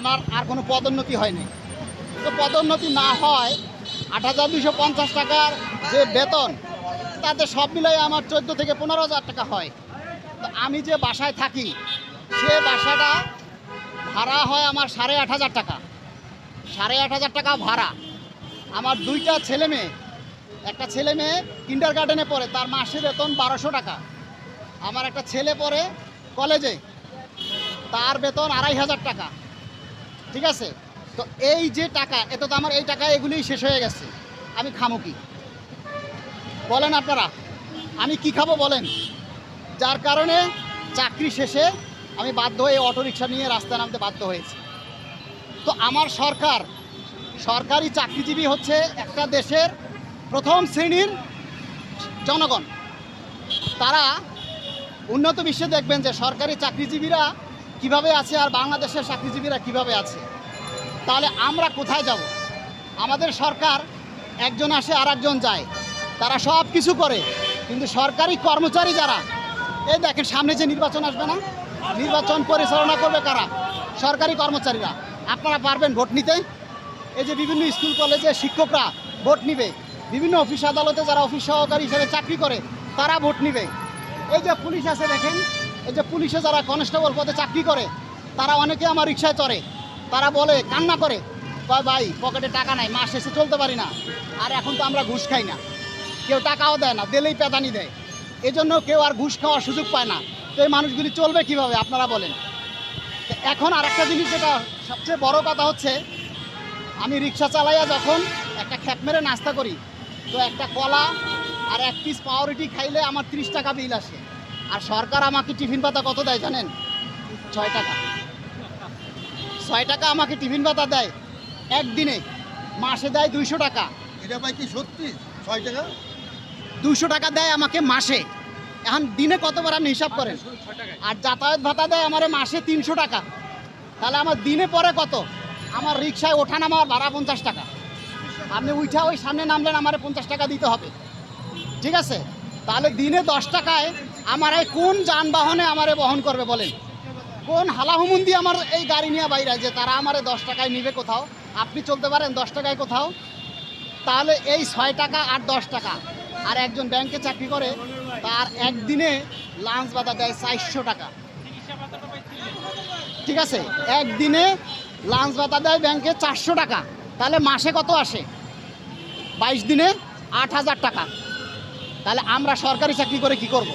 আমার আর কোনো পদোন্নতি হয়নি। তো পদোন্নতি না হয় আট হাজার দুশো পঞ্চাশ টাকার যে বেতন, তাতে সব মিলাই আমার চোদ্দ থেকে পনেরো হাজার টাকা হয়। তো আমি যে বাসায় থাকি, সে বাসাটা ভাড়া হয় আমার সাড়ে আট হাজার টাকা। সাড়ে আট হাজার টাকা ভাড়া। আমার দুইটা ছেলে মেয়ে, একটা ছেলে মেয়ে কিন্ডার গার্ডেনে পড়ে, তার মাসে বেতন বারোশো টাকা। আমার একটা ছেলে পড়ে কলেজে তার বেতন আড়াই হাজার টাকা। ঠিক আছে? তো এই যে টাকা, এত তো আমার এই টাকা এগুলিই শেষ হয়ে গেছে। আমি খামো কি? বলেন আপনারা, আমি কি খাব বলেন? যার কারণে চাকরি শেষে আমি বাধ্য হয়ে অটোরিকশা নিয়ে রাস্তায় নামতে বাধ্য হয়েছি। তো আমার সরকার, সরকারি চাকরিজীবী হচ্ছে একটা দেশের প্রথম শ্রেণির জনগণ। তারা উন্নত বিশ্বে দেখবেন যে সরকারি চাকরিজীবীরা কীভাবে আছে আর বাংলাদেশের চাকরিজীবীরা কীভাবে আছে? তাহলে আমরা কোথায় যাব? আমাদের সরকার একজন আসে আর একজন যায়। তারা সব কিছু করে, কিন্তু সরকারি কর্মচারী যারা, এই দেখেন সামনে যে নির্বাচন আসবে না? নির্বাচন পরিচালনা করবে কারা? সরকারি কর্মচারীরা। আপনারা পারবেন ভোট নিতে। এই যে বিভিন্ন স্কুল, কলেজে শিক্ষকরা ভোট নিবে। বিভিন্ন অফিস আদালতে যারা অফিস সহকারী হিসেবে চাকরি করে, তারা ভোট নিবে। এই যে পুলিশ আছে দেখেন। এই যে পুলিশে যারা কনস্টেবল পদে চাকরি করে, তারা অনেকে আমার রিক্সায় চড়ে। তারা বলে, কান্না করে। কয়, ভাই, পকেটে টাকা নাই, মাস শেষে চলতে পারি না। আর এখন তো আমরা ঘুষ খাই না। কেউ টাকাও দেয় না, দিলেই পেদানি দেয়। এজন্য কেউ আর ঘুষ খাওয়ার সুযোগ পায় না। তো এই মানুষগুলি চলবে কীভাবে, আপনারা বলেন? এখন আর একটা জিনিস যেটা সবচেয়ে বড় কথা হচ্ছে, আমি রিক্সা চালাইয়া যখন একটা খ্যাপ মেরে নাস্তা করি, তো একটা কলা আর এক পিস পাউরুটি খাইলে আমার ত্রিশ টাকা বিল আসে। আর সরকার আমাকে টিফিন পাতা কত দেয় জানেন? ছয় টাকা। ছয় টাকা আমাকে টিফিন পাতা দেয় একদিনে। মাসে দেয় দুইশো টাকা। এটা ভাই কি সত্যি? ছয় টাকা? দুশো টাকা দেয় আমাকে মাসে। এখন দিনে কতবার আপনি হিসাব করেন? আর যাতায়াত ভাতা দেয় আমার মাসে তিনশো টাকা। তাহলে আমার দিনে পরে কত? আমার রিক্সায় ওঠা নামার ভাড়া পঞ্চাশ টাকা। আপনি উঠা ওই সামনে নামলেন আমার পঞ্চাশ টাকা দিতে হবে। ঠিক আছে? তাহলে দিনে দশ টাকায় আমার এই কোন যানবাহনে আমারে বহন করবে বলেন? কোন হালাহুমুন দিয়ে আমার এই গাড়ি নিয়ে বাইরে যে তারা আমারে দশ টাকায় নিবে কোথাও? আপনি চলতে পারেন দশ টাকায় কোথাও? তাহলে এই ছয় টাকা আর দশ টাকা। আর একজন ব্যাংকে চাকরি করে, তার একদিনে লাঞ্চ বাধা দেয় চারশো টাকা। ঠিক আছে? একদিনে লাঞ্চ ভাতা দেয় ব্যাংকে চারশো টাকা। তাহলে মাসে কত আসে? বাইশ দিনে আট হাজার টাকা। তাহলে আমরা সরকারি চাকরি করে কি করব।